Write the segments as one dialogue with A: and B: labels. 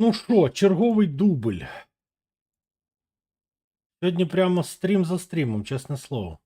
A: Ну що, черговий дубль. Сьогодні прямо стрім за стрімом, чесне слово.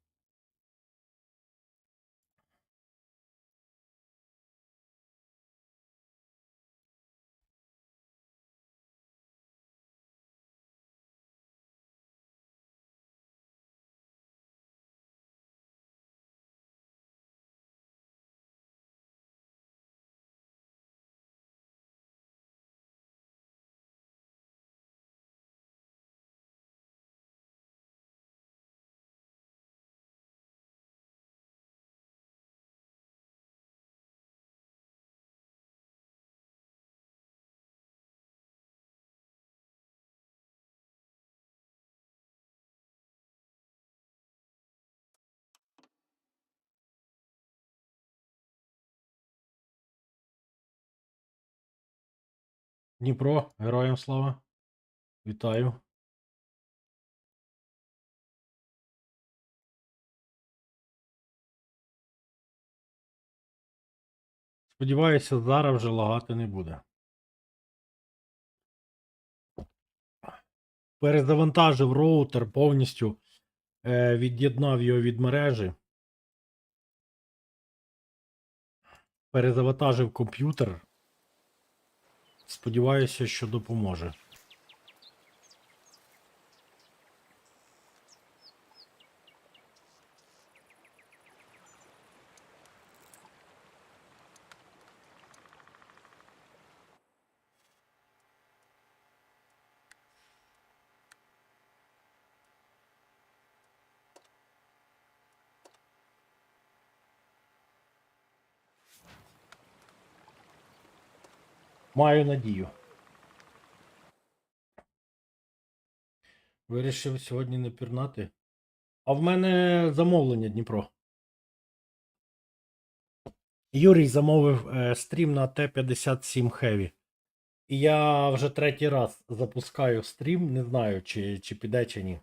A: Дніпро, героям слава. Вітаю. Сподіваюся, зараз вже лагати не буде. Перезавантажив роутер повністю, е, від'єднав його від мережі. Перезавантажив комп'ютер. Сподіваюся, що допоможе. Маю надію. Вирішив сьогодні не пірнати. А в мене замовлення Дніпро. Юрій замовив е, стрім на Т-57 Heavy. І я вже третій раз запускаю стрім, не знаю, чи, чи піде, чи ні.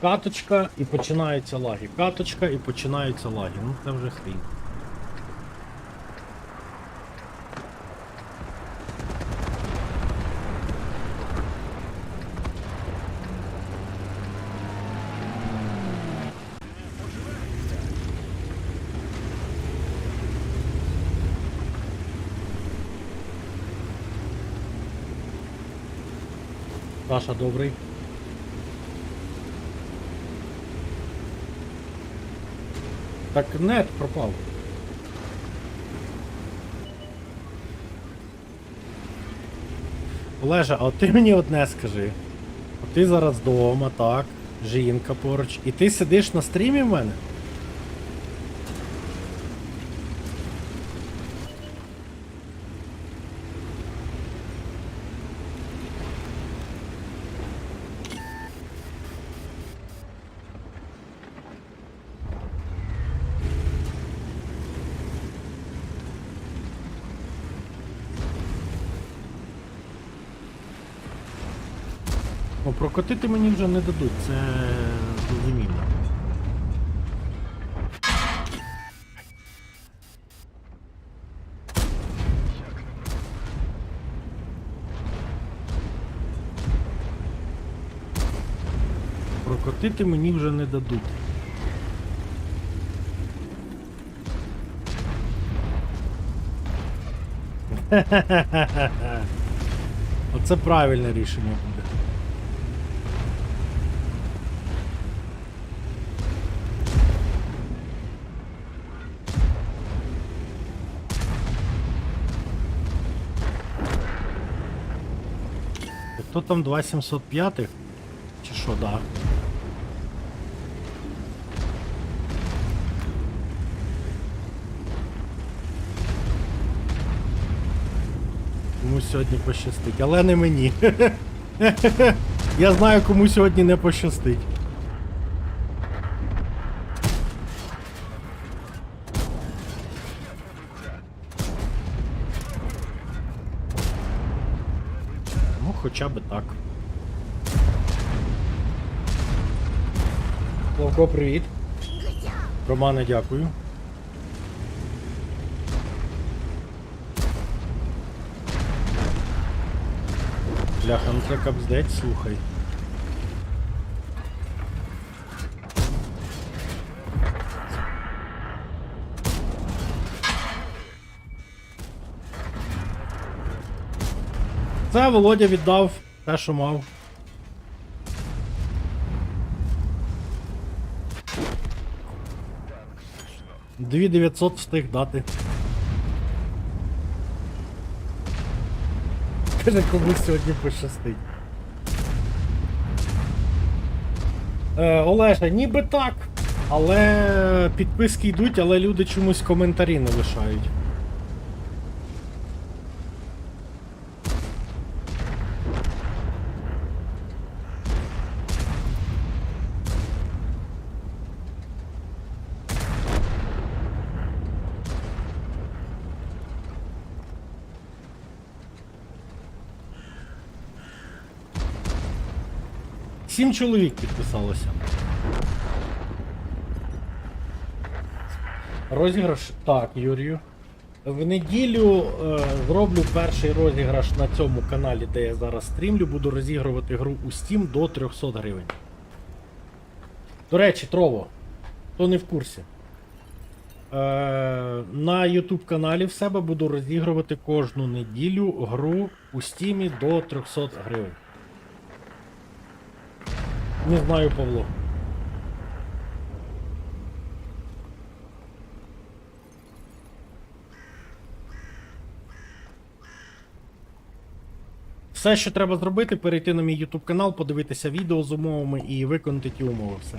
A: Каточка і починаються лаги. Каточка і починаються лаги. Ну це вже хрінь. Саша, добрий. Так нет пропав. Олежа, а от ти мені одне скажи. Ти зараз вдома, так, жінка поруч, і ти сидиш на стрімі в мене? Ну, прокотити мені вже не дадуть, це зрозуміло. Прокотити мені вже не дадуть. Оце правильне рішення буде. Хто там 2705? Чи що, да? Кому сьогодні пощастить, але не мені. Я знаю, кому сьогодні не пощастить. Хоча би так. Ловко, привіт. Романе, дякую. Бляха, ну це капздець, слухай. Це Володя віддав те, що мав. Дві 900 встиг дати. Каже, комусь сьогодні пощастить. Е, Олеже, ніби так. Але підписки йдуть, але люди чомусь коментарі не лишають. Сім чоловік підписалося. Розіграш. Так, Юрію. В неділю е, зроблю перший розіграш на цьому каналі, де я зараз стрімлю. Буду розігрувати гру у Steam до 300 гривень. До речі, Трово, хто не в курсі. Е, на YouTube каналі в себе буду розігрувати кожну неділю гру у Steam до 300 гривень. Не знаю, Павло. Все, що треба зробити, перейти на мій YouTube канал, подивитися відео з умовами і виконати ті умови. Все.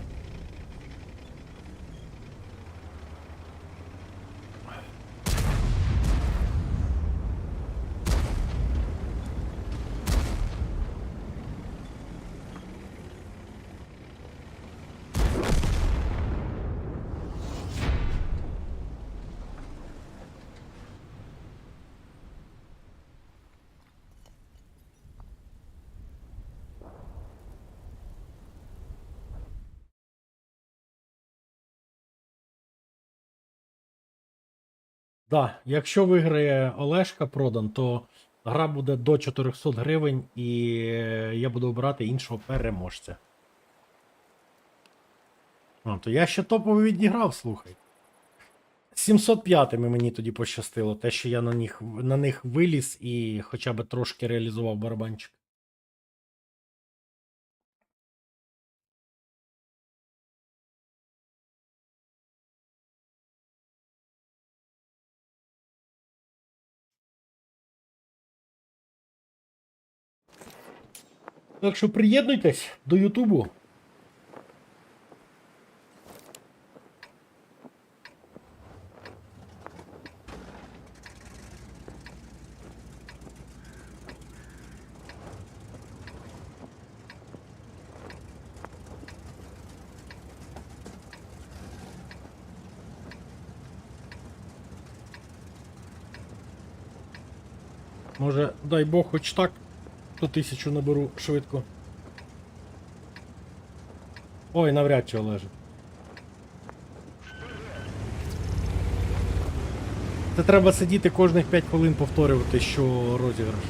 A: Да, якщо виграє Олешка продан, то гра буде до 400 гривень і я буду обирати іншого переможця. А, то я ще топово відіграв, слухай. 705 мені тоді пощастило, те, що я на них, на них виліз і хоча б трошки реалізував барабанчик. Так що приєднуйтесь до Ютубу. Може, дай Бог, хоч так, то тисячу наберу швидко. Ой, навряд чи Олеже. Це треба сидіти кожних 5 хвилин повторювати, що розіграш.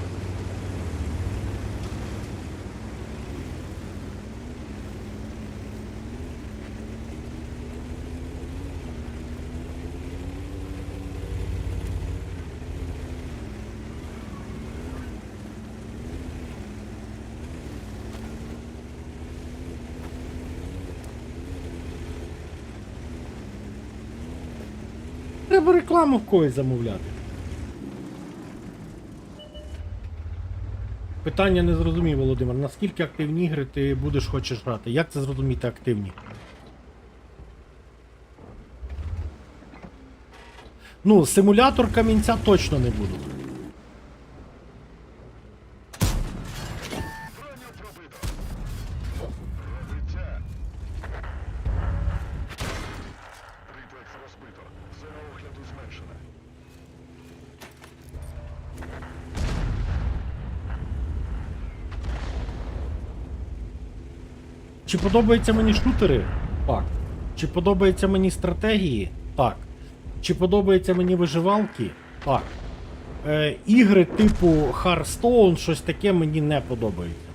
A: Треба рекламу в когось замовляти. Питання не зрозумів, Володимир. Наскільки активні ігри ти будеш хочеш грати? Як це зрозуміти активні? Ну, симулятор камінця точно не буду. Чи подобаються мені шутери? Так. Чи подобаються мені стратегії? Так. Чи подобаються мені виживалки? Так. Е, ігри типу Hearthstone, щось таке мені не подобається.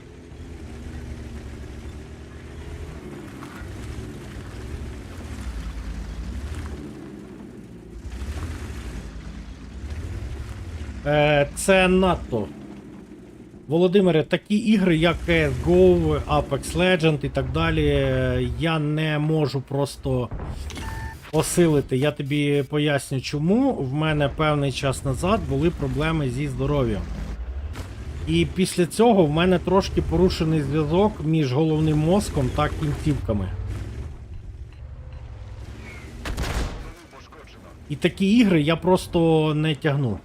A: Е, це надто. Володимире, такі ігри, як CSGO, Apex Legend і так далі, я не можу просто осилити. Я тобі поясню, чому. В мене певний час назад були проблеми зі здоров'ям. І після цього в мене трошки порушений зв'язок між головним мозком та кінцівками. І такі ігри я просто не тягну.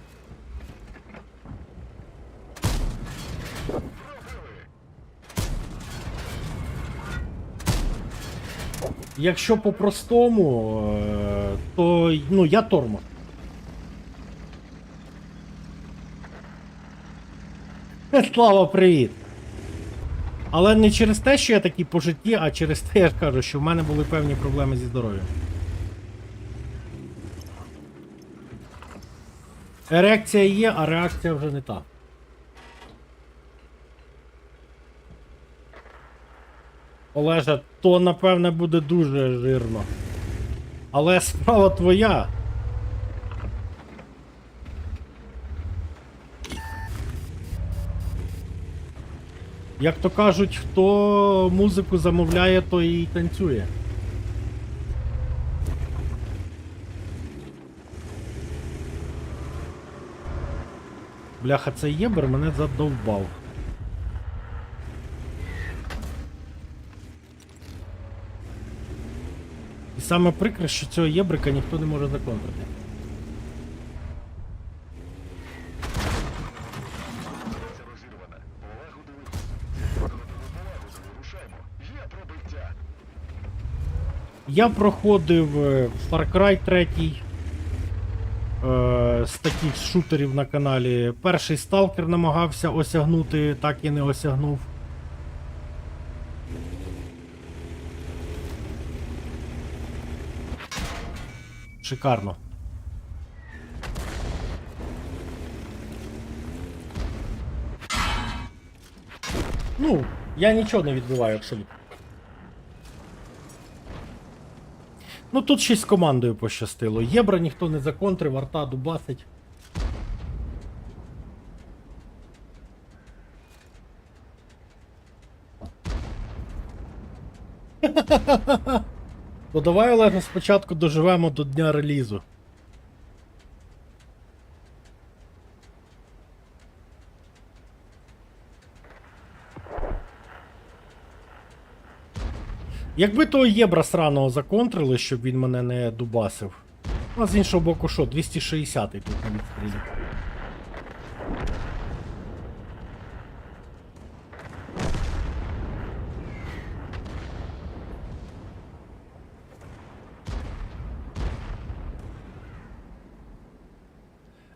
A: Якщо по-простому, е, то ну, я тормоз. Слава, привіт! Але не через те, що я такий по житті, а через те, я ж кажу, що в мене були певні проблеми зі здоров'ям. Ерекція є, а реакція вже не та. Олеже, то напевне буде дуже жирно. Але справа твоя. Як то кажуть, хто музику замовляє, то і танцює. Бляха, цей єбер мене задовбав. І саме прикре, що цього єбрика ніхто не може законтрити. Я проходив е, Far Cry 3 е, з таких шутерів на каналі. Перший сталкер намагався осягнути, так і не осягнув. Шикарно. Ну, я нічого не відбиваю абсолютно. Ну тут ще з командою пощастило. Єбра ніхто не законтрив, арта дубасить. Ну давай, Олеже, спочатку доживемо до дня релізу. Якби того єбра сраного законтрили, щоб він мене не дубасив. А з іншого боку, що, 260 тут на відстрілі.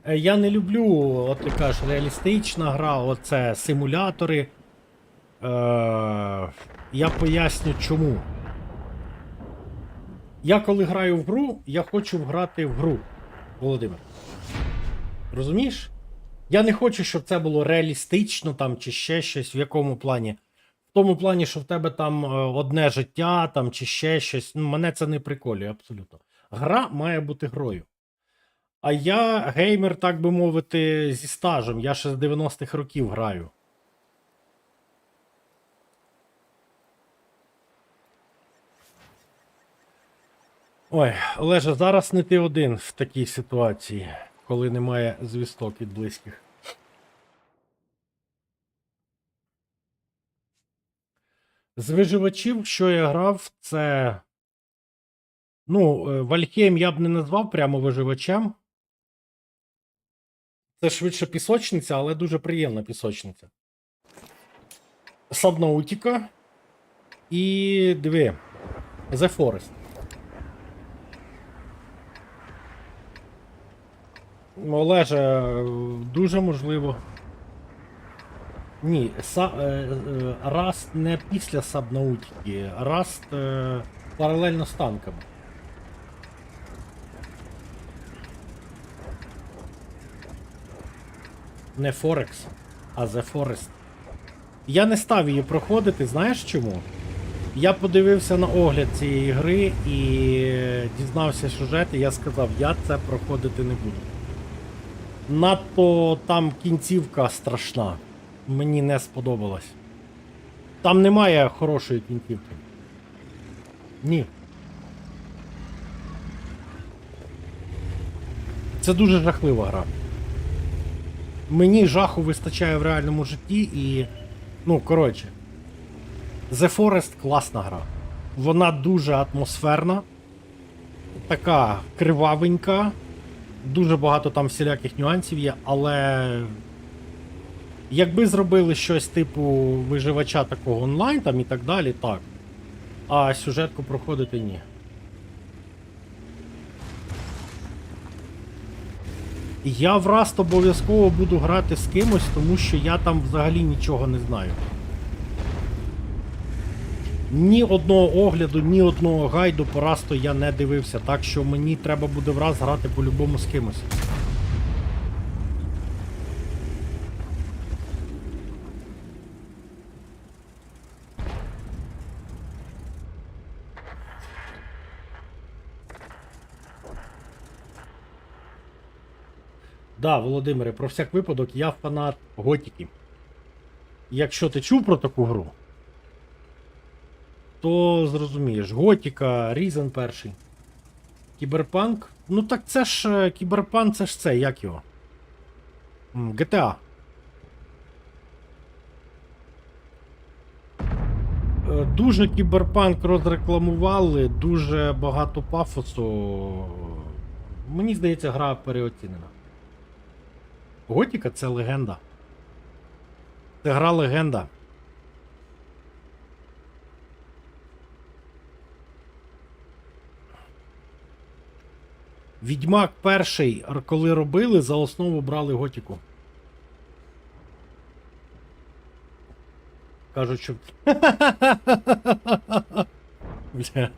A: Я не люблю, от ти кажеш, реалістична гра, оце симулятори. Е, я поясню чому. Я коли граю в гру, я хочу грати в гру, Володимир. Розумієш? Я не хочу, щоб це було реалістично там чи ще щось, в якому плані. В тому плані, що в тебе там е, одне життя там чи ще щось. Ну, мене це не приколює абсолютно. Гра має бути грою. А я геймер, так би мовити, зі стажем. Я ще з 90-х років граю. Ой, Олеже, зараз не ти один в такій ситуації, коли немає звісток від близьких. З виживачів, що я грав, це. Ну, е, Вальхейм я б не назвав прямо виживачем. Це швидше пісочниця, але дуже приємна пісочниця. Сабнаутіка. І диви. The Forest. Олеже, дуже можливо. Ні, са, е, е, Раст не після Сабнаутіки. Раст е, паралельно з танками. Не Форекс, а The Forest. Я не став її проходити, знаєш чому? Я подивився на огляд цієї гри і дізнався сюжет, і я сказав, я це проходити не буду. Надто там кінцівка страшна. Мені не сподобалось. Там немає хорошої кінцівки. Ні. Це дуже жахлива гра. Мені жаху вистачає в реальному житті і. Ну, коротше. The Forest класна гра. Вона дуже атмосферна, така кривавенька, дуже багато там всіляких нюансів є, але якби зробили щось типу виживача такого онлайн там і так далі, так. А сюжетку проходити ні. Я в Раст обов'язково буду грати з кимось, тому що я там взагалі нічого не знаю. Ні одного огляду, ні одного гайду по Расту я не дивився, так що мені треба буде в раз грати по-любому з кимось. Да, Володимире, про всяк випадок, я фанат Готіки. Якщо ти чув про таку гру, то зрозумієш, Готіка, Різен перший. Кіберпанк. Ну так це ж е, кіберпанк, це ж це, як його? GTA. Е, Дуже кіберпанк розрекламували, дуже багато пафосу. Мені здається, гра переоцінена. Готіка це легенда. Це гра легенда. Відьмак перший, коли робили, за основу брали Готіку. Кажуть, що. Бля.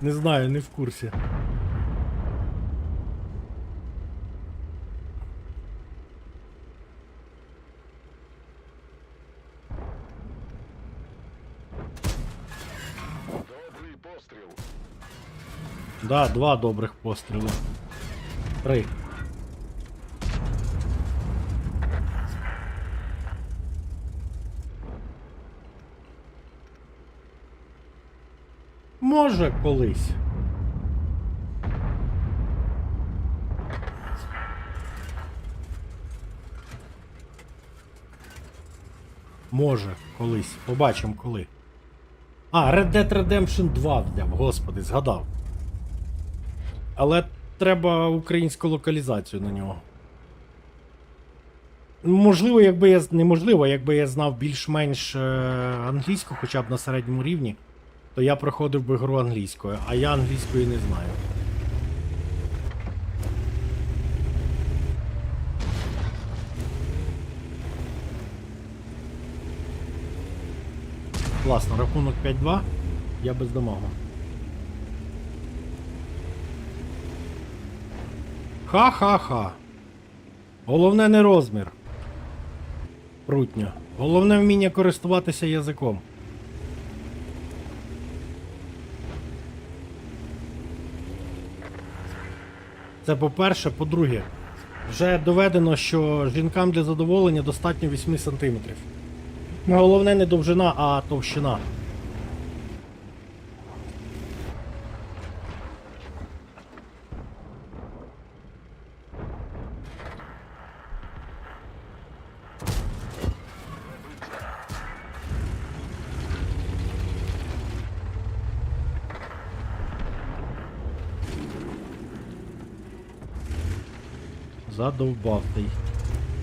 A: Не знаю, не в курсі.
B: Добрий постріл.
A: Да, два добрих постріли. Три. Може колись. Може, колись. Побачимо коли. А, Red Dead Redemption 2 взяв, господи, згадав. Але треба українську локалізацію на нього. Можливо, якби я неможливо, якби я знав більш-менш е, англійську, хоча б на середньому рівні, то я проходив би гру англійською, а я англійської не знаю. Класно, рахунок 5-2. Я без дамагу. Ха-ха-ха. Головне не розмір. Прутня. Головне вміння користуватися язиком. Це по-перше, по-друге, вже доведено, що жінкам для задоволення достатньо 8 см. Головне не довжина, а товщина. задовбав ти.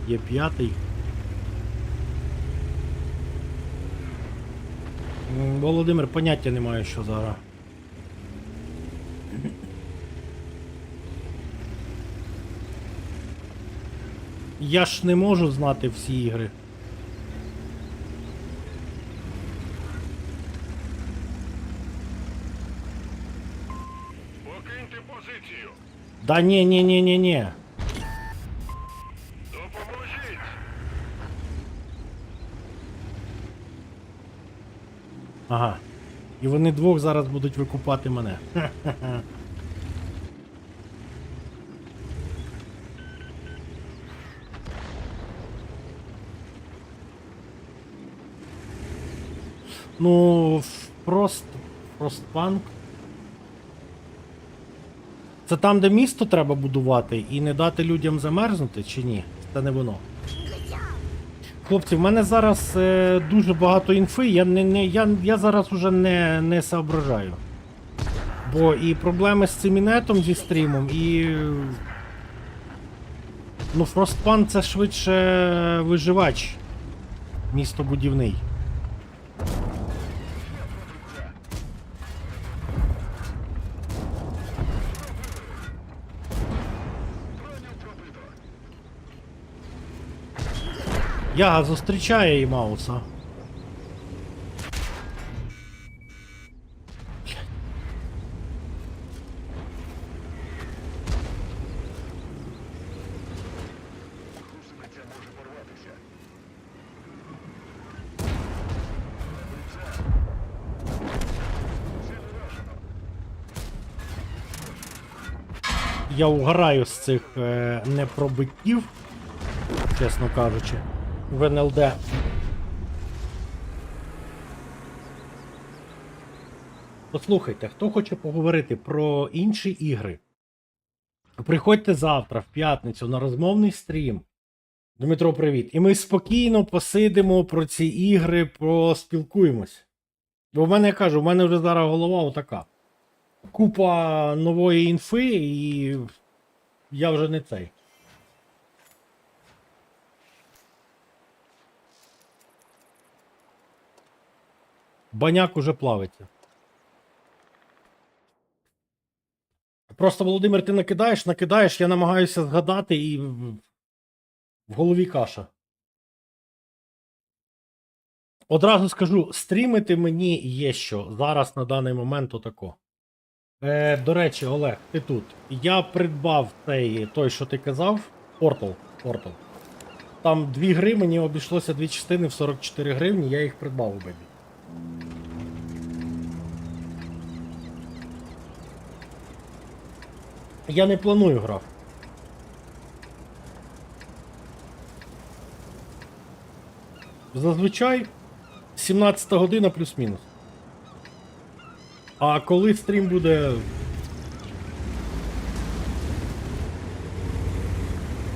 A: Є п'ятий. Володимир, поняття немає, що зараз. Я ж не можу знати всі ігри.
B: Покиньте позицію.
A: Да ні, ні, ні, ні, ні. І вони двох зараз будуть викупати мене. Ну, в- прост. Простпанк. Це там, де місто треба будувати і не дати людям замерзнути, чи ні? Це не воно. Хлопці, в мене зараз е, дуже багато інфи, я, не, не, я, я зараз уже не, не соображаю. Бо і проблеми з цим інетом зі стрімом, і. Ну, Фростпан це швидше виживач. Містобудівний. Я зустрічаю і Мауса. Я угораю з цих е, непробиттів, чесно кажучи, в НЛД. Послухайте, хто хоче поговорити про інші ігри? Приходьте завтра, в п'ятницю, на розмовний стрім. Дмитро, привіт. І ми спокійно посидимо про ці ігри, поспілкуємось. Бо в мене я кажу, в мене вже зараз голова отака купа нової інфи, і я вже не цей. Баняк уже плавиться. Просто, Володимир, ти накидаєш, накидаєш, я намагаюся згадати і в голові каша. Одразу скажу, стрімити мені є що. Зараз на даний момент отако. Е, до речі, Олег, ти тут. Я придбав цей той, що ти казав. Портал. Портал. Там дві гри, мені обійшлося дві частини в 44 гривні, я їх придбав бебі. Я не планую грав. Зазвичай 17 година плюс-мінус. А коли стрім буде.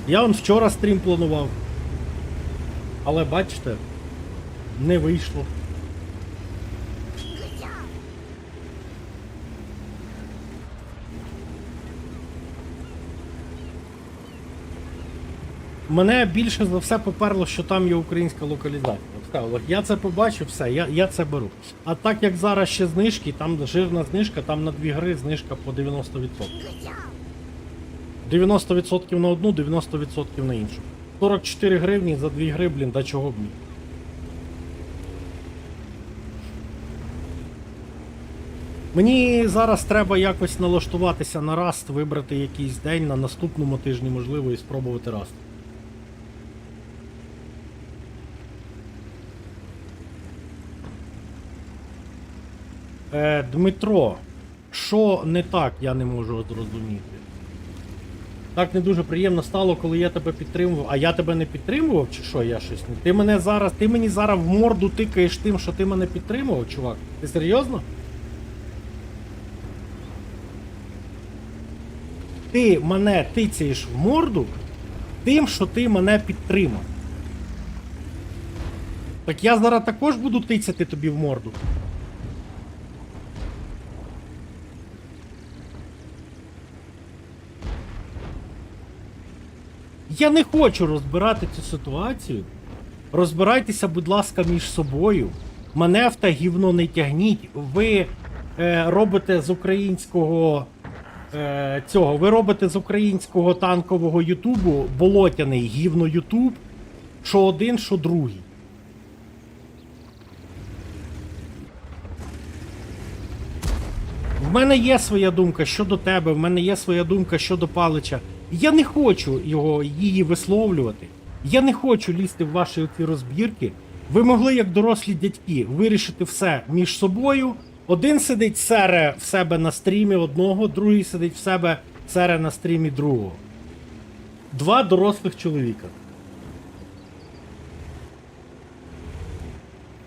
A: Я он вчора стрім планував. Але бачите, не вийшло. Мене більше за все поперло, що там є українська локалізація. Я це побачив, все, я, я це беру. А так як зараз ще знижки, там жирна знижка, там на дві гри знижка по 90%. 90% на одну, 90% на іншу. 44 гривні за дві гри, блін, да чого б ні. Мені зараз треба якось налаштуватися на раст, вибрати якийсь день на наступному тижні, можливо, і спробувати раст. Е, Дмитро, що не так, я не можу зрозуміти. Так не дуже приємно стало, коли я тебе підтримував. А я тебе не підтримував, чи що я щось не. Ти мене зараз. Ти мені зараз в морду тикаєш тим, що ти мене підтримував, чувак. Ти серйозно? Ти мене тицяєш в морду тим, що ти мене підтримав. Так я зараз також буду тицяти тобі в морду. Я не хочу розбирати цю ситуацію. Розбирайтеся, будь ласка, між собою. Мене в те гівно не тягніть. Ви е, робите з українського е, цього. Ви робите з українського танкового Ютубу болотяний гівно Ютуб. Що один, що другий. В мене є своя думка щодо тебе, в мене є своя думка щодо Палича. Я не хочу його, її висловлювати. Я не хочу лізти в ваші оці розбірки. Ви могли, як дорослі дядьки, вирішити все між собою. Один сидить сере в себе на стрімі одного, другий сидить в себе сере на стрімі другого. Два дорослих чоловіка.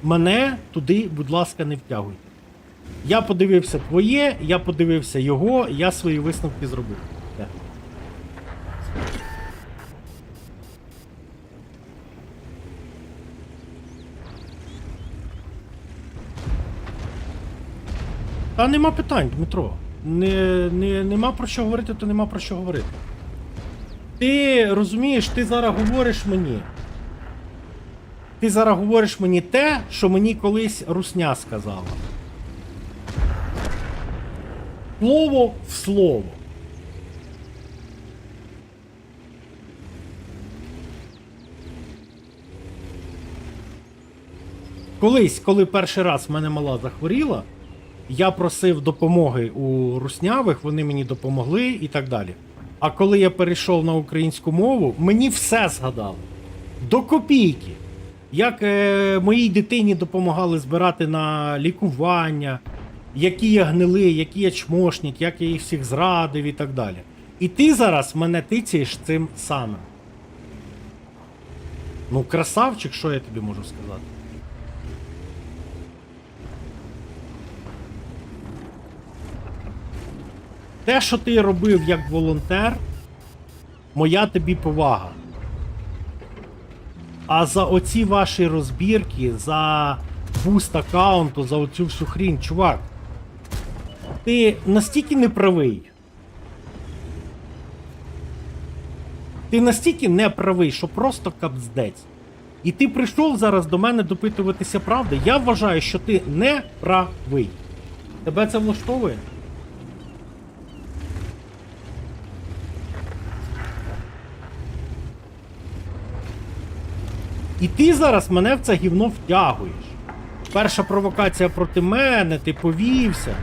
A: Мене туди, будь ласка, не втягуйте. Я подивився твоє, я подивився його, я свої висновки зробив. Все. Та нема питань, Дмитро. Не, не, нема про що говорити, то нема про що говорити. Ти розумієш, ти зараз говориш мені. Ти зараз говориш мені те, що мені колись русня сказала. Слово в слово. Колись, коли перший раз в мене мала захворіла, я просив допомоги у руснявих, вони мені допомогли і так далі. А коли я перейшов на українську мову, мені все згадали. До копійки. Як е, моїй дитині допомагали збирати на лікування, які я гнили, які я чмошник, як я їх всіх зрадив і так далі. І ти зараз мене тицяєш цим самим. Ну, красавчик, що я тобі можу сказати? Те, що ти робив як волонтер, моя тобі повага. А за оці ваші розбірки, за буст аккаунту, за оцю всю хрінь, чувак. Ти настільки неправий. Ти настільки неправий, що просто капздець. І ти прийшов зараз до мене допитуватися правди. Я вважаю, що ти не правий. Тебе це влаштовує? І ти зараз мене в це гівно втягуєш. Перша провокація проти мене, ти повівся.